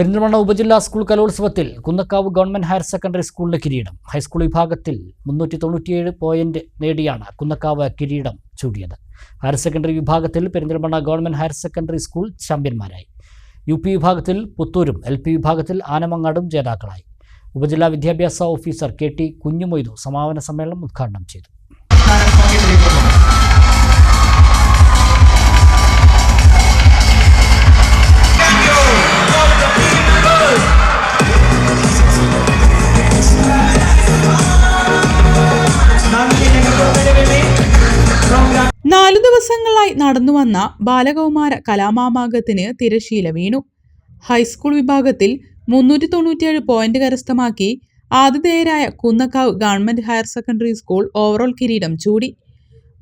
പെരിന്തൽമണ്ണ ഉപജില്ലാ സ്കൂൾ കലോത്സവത്തിൽ Kunnakkavu government higher secondary സ്കൂളിന് കിരീടം. ഹൈസ്കൂൾ വിഭാഗത്തിൽ മുന്നൂറ്റി തൊണ്ണൂറ്റിയേഴ് പോയിന്റ് നേടിയാണ് കുന്നക്കാവ് കിരീടം ചൂടിയത്. ഹയർ സെക്കൻഡറി വിഭാഗത്തിൽ Perinthalmanna government higher secondary school ചാമ്പ്യന്മാരായി. U P വിഭാഗത്തിൽ പുത്തൂരും എൽ പി വിഭാഗത്തിൽ ആനമങ്ങാടും ജേതാക്കളായി. ഉപജില്ലാ വിദ്യാഭ്യാസ ഓഫീസർ കെ ടി കുഞ്ഞുമൊയ്തു സമാപന സമ്മേളനം ഉദ്ഘാടനം ചെയ്തു. നാലു നടന്നു വന്ന ബാലകൗമാര കലാമാമാകത്തിന് തിരശീല വീണു. ഹൈസ്കൂൾ വിഭാഗത്തിൽ മുന്നൂറ്റി തൊണ്ണൂറ്റിയേഴ് പോയിന്റ് കരസ്ഥമാക്കി ആതിഥേയരായ Kunnakkavu government higher secondary school overall കിരീടം ചൂടി.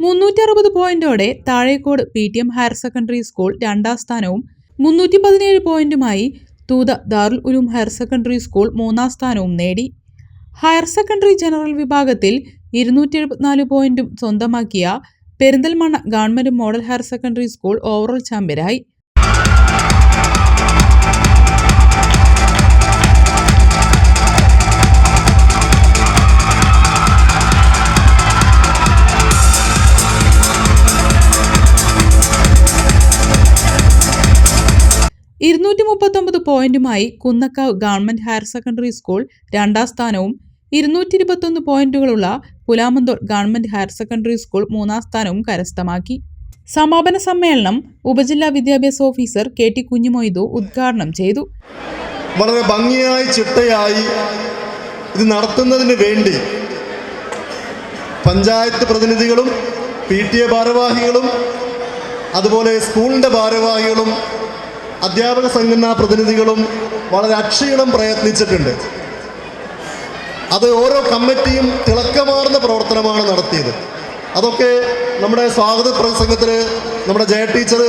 മുന്നൂറ്റി അറുപത് പോയിന്റോടെ Thazhekode P T M higher secondary school രണ്ടാം സ്ഥാനവും മുന്നൂറ്റി പതിനേഴ് പോയിന്റുമായി Thootha Darul Uloom higher secondary school മൂന്നാം സ്ഥാനവും നേടി. ഹയർ സെക്കൻഡറി ജനറൽ വിഭാഗത്തിൽ ഇരുന്നൂറ്റി എഴുപത്തിനാല് പോയിന്റും സ്വന്തമാക്കിയ Perinthalmanna government model higher secondary school overall ചാമ്പ്യനായി. ഇരുന്നൂറ്റി മുപ്പത്തൊമ്പത് പോയിന്റുമായി Kunnakkavu government higher secondary school രണ്ടാം സ്ഥാനവും ഇരുന്നൂറ്റി ഇരുപത്തൊന്ന് പോയിന്റുകളുള്ള Pulamanthole government higher secondary school മൂന്നാം സ്ഥാനവും കരസ്ഥമാക്കി. സമാപന സമ്മേളനം ഉപജില്ലാ വിദ്യാഭ്യാസ ഓഫീസർ കെ ടി കുഞ്ഞുമൊയ്തു ഉദ്ഘാടനം ചെയ്തു. വളരെ ഭംഗിയായി ചിട്ടയായി ഇത് നടത്തുന്നതിന് വേണ്ടി പഞ്ചായത്ത് പ്രതിനിധികളും പി ടി എ ഭാരവാഹികളും അതുപോലെ സ്കൂളിന്റെ ഭാരവാഹികളും അധ്യാപക സംഘടനാ പ്രതിനിധികളും വളരെ അക്ഷീണം പ്രയത്നിച്ചിട്ടുണ്ട്. അത് ഓരോ കമ്മിറ്റിയും തിളക്കമാർന്ന പ്രവർത്തനമാണ് നടത്തിയത്. അതൊക്കെ നമ്മുടെ സ്വാഗത പ്രസംഗത്തിൽ നമ്മുടെ ജയ ടീച്ചർ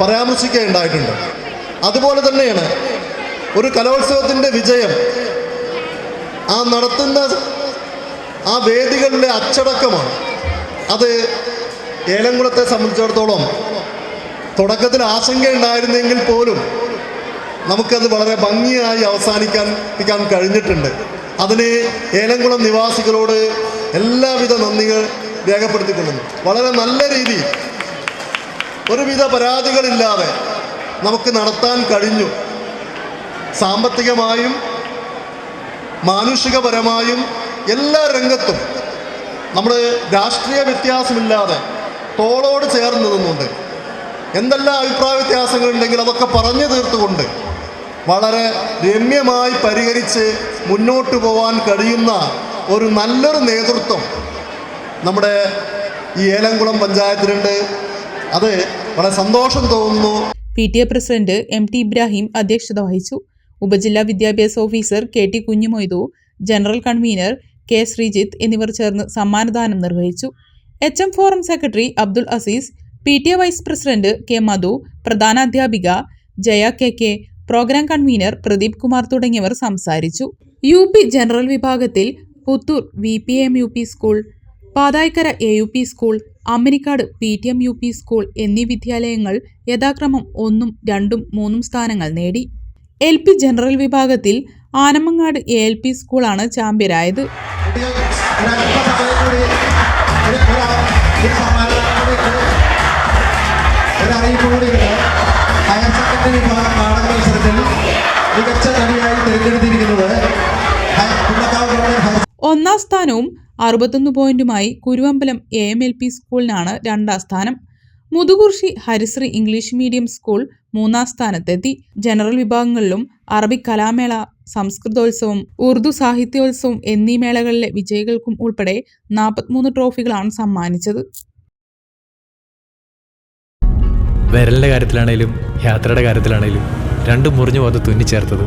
പരാമർശിക്കുകയുണ്ടായിട്ടുണ്ട്. അതുപോലെ തന്നെയാണ് ഒരു കലോത്സവത്തിന്റെ വിജയം ആ നടത്തുന്ന ആ വേദികളിലെ അച്ചടക്കമാണ്. അത് ഏലംകുളത്തെ സംബന്ധിച്ചിടത്തോളം തുടക്കത്തിൽ ആശങ്കയുണ്ടായിരുന്നെങ്കിൽ പോലും നമുക്കത് വളരെ ഭംഗിയായി അവസാനിക്കാൻ കഴിഞ്ഞിട്ടുണ്ട്. അതിന് ഏലംകുളം നിവാസികളോട് എല്ലാവിധ നന്ദികൾ രേഖപ്പെടുത്തിക്കൊള്ളുന്നു. വളരെ നല്ല രീതിയിൽ ഒരുവിധ പരാതികളില്ലാതെ നമുക്ക് നടത്താൻ കഴിഞ്ഞു. സാമ്പത്തികമായും മാനുഷികപരമായും എല്ലാ രംഗത്തും നമ്മൾ രാഷ്ട്രീയ വ്യത്യാസമില്ലാതെ തോളോട് ചേർന്ന് നിന്നുണ്ട്. എന്തെല്ലാം അഭിപ്രായ വ്യത്യാസങ്ങളുണ്ടെങ്കിൽ അതൊക്കെ പറഞ്ഞു തീർത്തുകൊണ്ട് വളരെ രമ്യമായി പരിഹരിച്ച് മുന്നോട്ട് പോകാൻ കഴിയുന്ന ഒരു നല്ലൊരു നേതൃത്വം നമ്മുടെ ഈ ഏലംകുളം പഞ്ചായത്തിനുണ്ട് അത് വളരെ സന്തോഷം തോന്നുന്നു. P T A president M T Ibrahim അധ്യക്ഷത വഹിച്ചു. ഉപജില്ലാ വിദ്യാഭ്യാസ officer K T Kunhumoythu general convener K Sreejith എന്നിവർ ചേർന്ന് സമ്മാനദാനം നിർവഹിച്ചു. H M forum secretary Abdul Azeez P T A vice president K Madhu പ്രധാനാധ്യാപിക Jaya K K programme convener Pradeep Kumar തുടങ്ങിയവർ സംസാരിച്ചു. യു പി ജനറൽ വിഭാഗത്തിൽ Puthur V P M U P school Pathaikkara A U P school Ammanikkad P T M U P school എന്നീ വിദ്യാലയങ്ങൾ യഥാക്രമം ഒന്നും രണ്ടും മൂന്നും സ്ഥാനങ്ങൾ നേടി. എൽ പി ജനറൽ വിഭാഗത്തിൽ ആനമങ്ങാട് എ എൽ പി സ്കൂളാണ് ചാമ്പ്യരായത്. ഹയർ സെക്കൻഡറി വിഭാഗം മത്സരത്തിൽ മികച്ച നടിയായി തിരഞ്ഞെടുത്തിരിക്കുന്നത് ഒന്നാം സ്ഥാനവും അറുപത്തൊന്ന് പോയിന്റുമായി Kuruvambalam A M L P സ്കൂളിനാണ് രണ്ടാം സ്ഥാനം. Muthukurshi Harisree English medium school മൂന്നാം സ്ഥാനത്തെത്തി. ജനറൽ വിഭാഗങ്ങളിലും അറബി കലാമേള സംസ്കൃതോത്സവം ഉറുദു സാഹിത്യോത്സവം എന്നീ മേളകളിലെ വിജയികൾക്കും ഉൾപ്പെടെ നാൽപ്പത്തിമൂന്ന് ട്രോഫികളാണ് സമ്മാനിച്ചത്. വിരലിന്റെ കാര്യത്തിലാണേലും യാത്രയുടെ കാര്യത്തിലാണേലും രണ്ടും മുറിഞ്ഞു പോകാതെ തുന്നിച്ചേർത്തത്